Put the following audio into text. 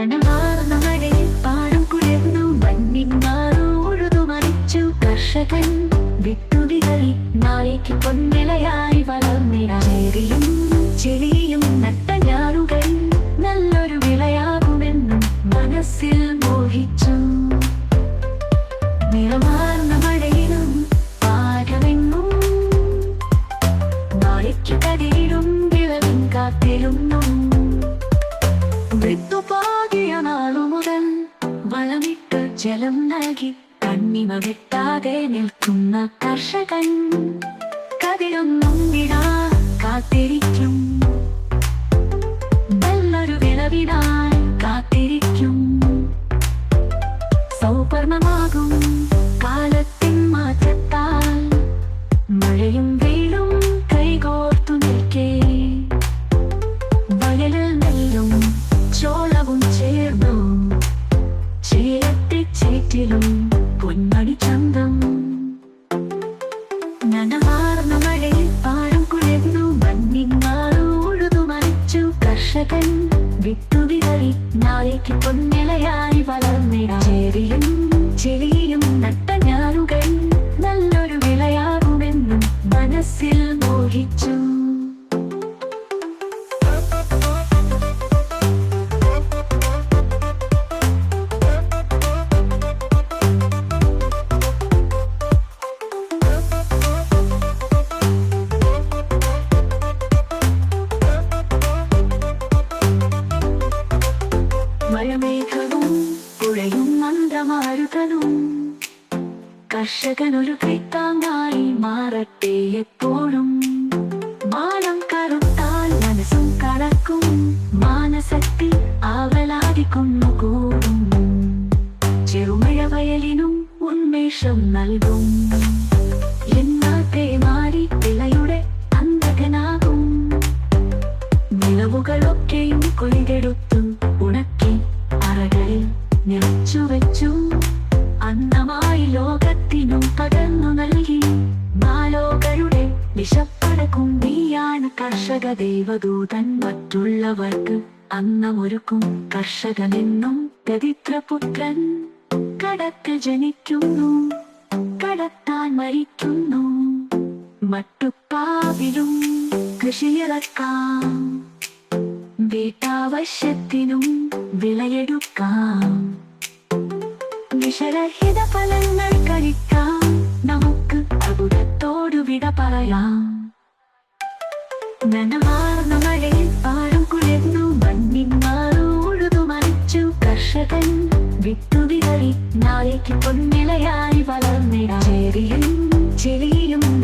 ും പാടും കർഷകൻ നല്ലൊരു വിളയാകുമെന്നും മനസ്സിൽ മോഹിച്ചു ജലം നൽകി കണ്ണിമ വെട്ടാതെ നിൽക്കുന്ന കർഷകൻ. കതിരൊന്നും വിടാ കാത്തിരിക്കും. നാളേക്ക് പൊന്നിലയായി വളർന്നിടാം ചേരിയും ചെളിയും നട്ട ഞാറുകൾ നല്ലൊരു വിളയാകുമെന്നും മനസ്സിൽ മോഹിച്ചു. കർഷകനൊരു കൈത്താങ്ങായി മാറട്ടെ എപ്പോഴും. മാനം കറുത്താൽ മനസ്സും കടക്കും. മാനസത്തിൽ ആവലാതിക്കുന്നു കൂടും ചെറുമഴ വയലിനും ഉന്മേഷം നൽകും. നിലവുകളൊക്കെയും കൊയ്തെടുത്തു ഉണക്കി അറകളിൽ നിറച്ചു വെച്ചു അന്നമായി ലോകത്തിനും പകർന്നു നൽകി. മാലോകരുടെ വിശപ്പടക്കും നീയാണ് കർഷക ദേവദൂതൻ മറ്റുള്ളവർക്ക് അന്നമൊരുക്കും. കർഷകനെന്നും ദരിദ്രപുത്രൻ കടത്ത് ജനിക്കുന്നു. കടത്താൻ മരിക്കുന്നു. മട്ടുപ്പാവിലും കൃഷിയിറക്കാം വീട്ടാവശ്യത്തിനും വിളയെടുക്കാം. വിഷരഹിത ഫലങ്ങൾ കഴിക്കാം. നമുക്ക് അബുധത്തോടു വിട പറയാം. നനമാർന്ന മഴയിൽ പാടും കുളിർന്നു മണ്ണിന്മാറു ഉഴുതു മറിച്ചു. കർഷകൻ വിത്തുവിതറി നാളേക്ക് പൊന്നിലയായി വളർന്നിടാം. ചേരിയും ചെളിയും